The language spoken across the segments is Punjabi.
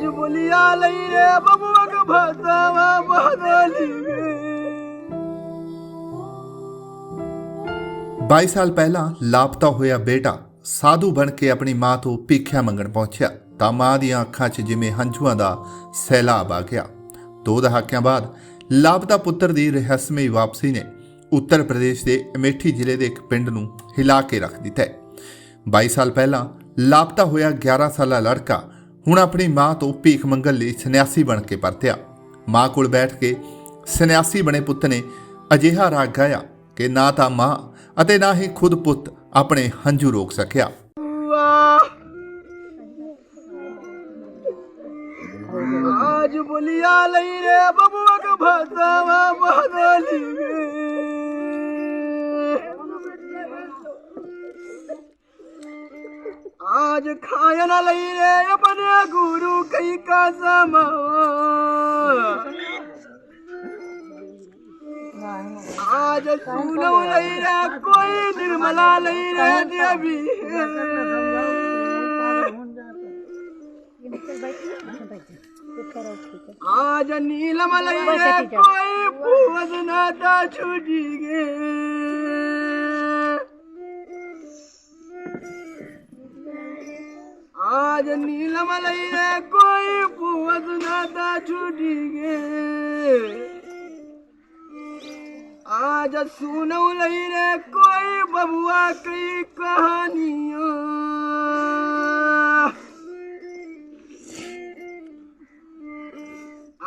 jubuliya laire babu baka fata ma ba dalibe ਬਾਈ ਸਾਲ ਪਹਿਲਾਂ ਲਾਪਤਾ ਹੋਇਆ ਬੇਟਾ ਸਾਧੂ ਬਣ ਕੇ ਆਪਣੀ ਮਾਂ ਤੋਂ ਭੀਖਿਆ ਮੰਗਣ ਪਹੁੰਚਿਆ। ਤਾਂ ਮਾਂ ਦੀਆਂ ਅੱਖਾਂ 'ਚ ਜਿਵੇਂ ਹੰਝੂਆਂ ਦਾ ਸੈਲਾਬ ਆ ਗਿਆ। ਦੋ ਦਹਾਕਿਆਂ ਬਾਅਦ ਲਾਪਤਾ ਪੁੱਤਰ ਦੀ ਰਹੱਸਮਈ ਵਾਪਸੀ ਨੇ ਉੱਤਰ ਪ੍ਰਦੇਸ਼ ਦੇ ਅਮੇਠੀ ਜ਼ਿਲ੍ਹੇ ਦੇ ਇੱਕ ਪਿੰਡ ਨੂੰ ਹਿਲਾ ਕੇ ਰੱਖ ਦਿੱਤਾ ਹੈ। 22 ਸਾਲ ਪਹਿਲਾਂ ਲਾਪਤਾ ਹੋਇਆ 11 ਸਾਲਾ ਲੜਕਾ ਹੁਣ ਆਪਣੀ ਮਾਂ ਤੋਂ ਭੀਖ ਮੰਗਣ ਲਈ ਸੰਨਿਆਸੀ ਬਣ ਕੇ ਪਰਤਿਆ ਮਾਂ ਕੋਲ ਬੈਠ ਕੇ ਸੰਨਿਆਸੀ ਬਣੇ ਪੁੱਤ ਨੇ ਅਜਿਹਾ ਰਾਗ ਗਾਇਆ ਕਿ ਨਾ ਤਾਂ ਮਾਂ ਅਤੇ ਨਾ ਹੀ ਖੁਦ ਪੁੱਤ ਆਪਣੇ ਹੰਝੂ ਰੋਕ ਸਕਿਆ आज बोलिया लई रे बबुआ के भसवा बदली गे आज खायन लई रे, अपने गुरु कई कसम आज सुनो लई रे, कोई निर्मला लई रे, देवी। आज नीलम लई रे, कोई पूज नाता छुटी गे। आज नीलम रे कोई पूज नाता छुटी गे आज लई रे, कोई बबुआ की कहानियाँ।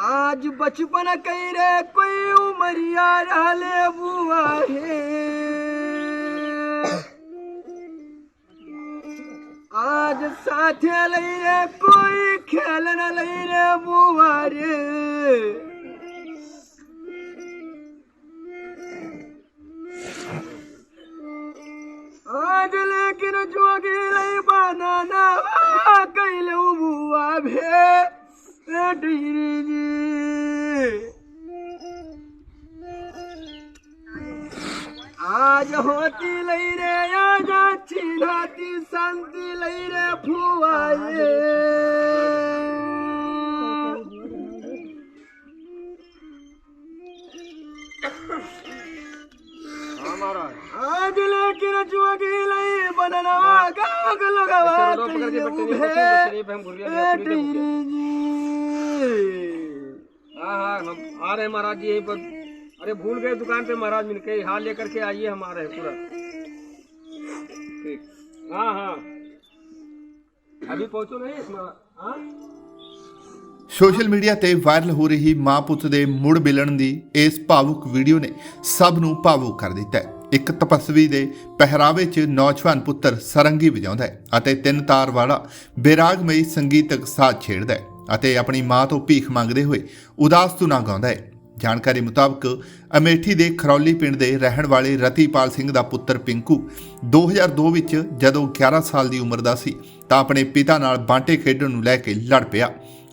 आज बचपन कई रे, कोई उमरिया रहले बुआ हे आज साथे लई रे कोई खेलन लई रे बुआ रे आज लेकिन जोगी लई बनाना कैले बुआ भे डीरी जी आज होती लई रे आज छिनाती शांति लई रे आज लेकिन लई गाग लगवा हाँ हाँ हम आ रहे महाराज जी यहीं पर। अरे भूल गए दुकान पे महाराज मिल के हाल लेकर के आइए हम आ रहे हैं पूरा। ठीक। हाँ हाँ। अभी पहुंचो नहीं इसमें हाँ ਸੋਸ਼ਲ ਮੀਡੀਆ ਤੇ ਵਾਇਰਲ ਹੋ ਰਹੀ ਮਾਂ ਪੁੱਤ ਦੇ ਮੁੜ ਮਿਲਣ ਦੀ ਇਸ ਭਾਵੁਕ ਵੀਡੀਓ ਨੇ ਸਭ ਨੂੰ ਭਾਵੁਕ ਕਰ ਦਿੱਤਾ ਹੈ ਇੱਕ ਤਪਸਵੀ ਦੇ ਪਹਿਰਾਵੇ 'ਚ ਨੌਜਵਾਨ ਪੁੱਤਰ ਸਰੰਗੀ ਵਜਾਉਂਦਾ ਹੈ ਅਤੇ ਤਿੰਨ ਤਾਰ ਵਾਲਾ ਬੇਰਾਗਮਈ ਸੰਗੀਤਕ ਸਾਜ਼ ਛੇੜਦਾ ਹੈ ਅਤੇ ਆਪਣੀ ਮਾਂ ਤੋਂ ਭੀਖ ਮੰਗਦੇ ਹੋਏ ਉਦਾਸ ਧੁਨਾਂ ਗਾਉਂਦਾ ਹੈ ਜਾਣਕਾਰੀ ਮੁਤਾਬਕ ਅਮੇਠੀ ਦੇ ਖਰੌਲੀ ਪਿੰਡ ਦੇ ਰਹਿਣ ਵਾਲੇ ਰਤੀਪਾਲ ਸਿੰਘ ਦਾ ਪੁੱਤਰ ਪਿੰਕੂ 2002 ਵਿੱਚ ਜਦੋਂ 11 ਸਾਲ ਦੀ ਉਮਰ ਦਾ ਸੀ ਤਾਂ ਆਪਣੇ ਪਿਤਾ ਨਾਲ ਬਾਂਟੇ ਖੇਡਣ ਨੂੰ ਲੈ ਕੇ ਲੜ ਪਿਆ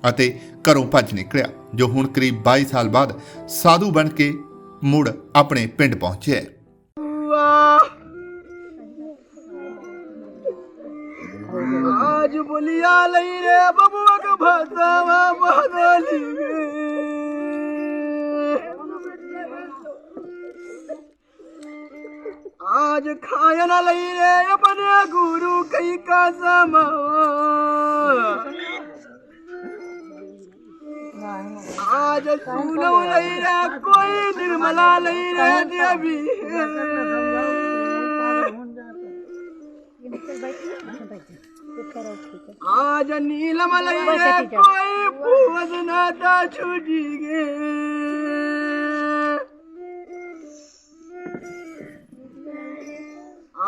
ਅਤੇ ਘਰੋਂ ਭੱਜ ਨਿਕਲਿਆ ਜੋ ਹੁਣ ਕਰੀਬ 22 ਸਾਲ ਬਾਅਦ ਸਾਧੂ ਬਣ ਕੇ ਮੁੜ ਆਪਣੇ ਪਿੰਡ ਪਹੁੰਚਿਆ ਹੈ आज बोलिया लई रे बबुआ के भसवा बदली आज खायन लई रे, अपने गुरु कई कसम आज सुनो लई रे, कोई निर्मला लई रे, देवी। आज नीलम लई रे, कोई पूज नाता छुटी गे।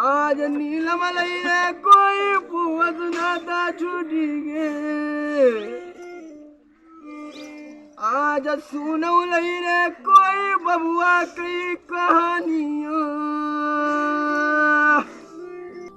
आज नीलम लई रे कोई पूज नाता छुटी गे आज सुनो लई रे कोई बबुआ की कहानियां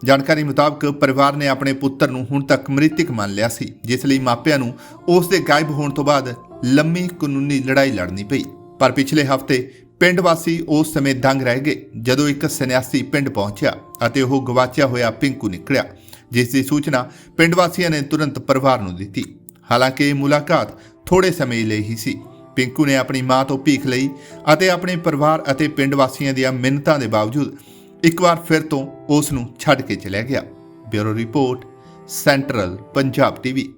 ਜਾਣਕਾਰੀ ਮੁਤਾਬਕ ਪਰਿਵਾਰ ਨੇ ਆਪਣੇ ਪੁੱਤਰ ਨੂੰ ਹੁਣ ਤੱਕ ਮ੍ਰਿਤਕ ਮੰਨ ਲਿਆ ਸੀ ਜਿਸ ਲਈ ਮਾਪਿਆਂ ਨੂੰ ਉਸ ਦੇ ਗਾਇਬ ਹੋਣ ਤੋਂ ਬਾਅਦ ਲੰਮੀ ਕਾਨੂੰਨੀ ਲੜਾਈ ਲੜਨੀ ਪਈ ਪਰ ਪਿਛਲੇ ਹਫਤੇ ਪਿੰਡ ਵਾਸੀ ਉਸ ਸਮੇਂ ਦੰਗ ਰਹਿ ਗਏ ਜਦੋਂ ਇੱਕ ਸੰਨਿਆਸੀ ਪਿੰਡ ਪਹੁੰਚਿਆ ਅਤੇ ਉਹ ਗਵਾਚਿਆ ਹੋਇਆ ਪਿੰਕੂ ਨਿਕਲਿਆ, ਜਿਸ ਦੀ ਸੂਚਨਾ ਪਿੰਡ ਵਾਸੀਆਂ ਨੇ ਤੁਰੰਤ ਪਰਿਵਾਰ ਨੂੰ ਦਿੱਤੀ। ਹਾਲਾਂਕਿ ਇਹ ਮੁਲਾਕਾਤ ਥੋੜੇ ਸਮੇਂ ਲਈ ਹੀ ਸੀ। ਪਿੰਕੂ ਨੇ ਆਪਣੀ ਮਾਂ ਤੋਂ ਭੀਖ ਲਈ ਅਤੇ ਆਪਣੇ ਪਰਿਵਾਰ ਅਤੇ ਪਿੰਡ ਵਾਸੀਆਂ ਦੀਆਂ ਮਿੰਨਤਾਂ ਦੇ ਬਾਵਜੂਦ ਇੱਕ ਵਾਰ ਫਿਰ ਤੋਂ ਉਸ ਨੂੰ ਛੱਡ ਕੇ ਚਲਿਆ ਗਿਆ। Bureau report, central Punjab TV.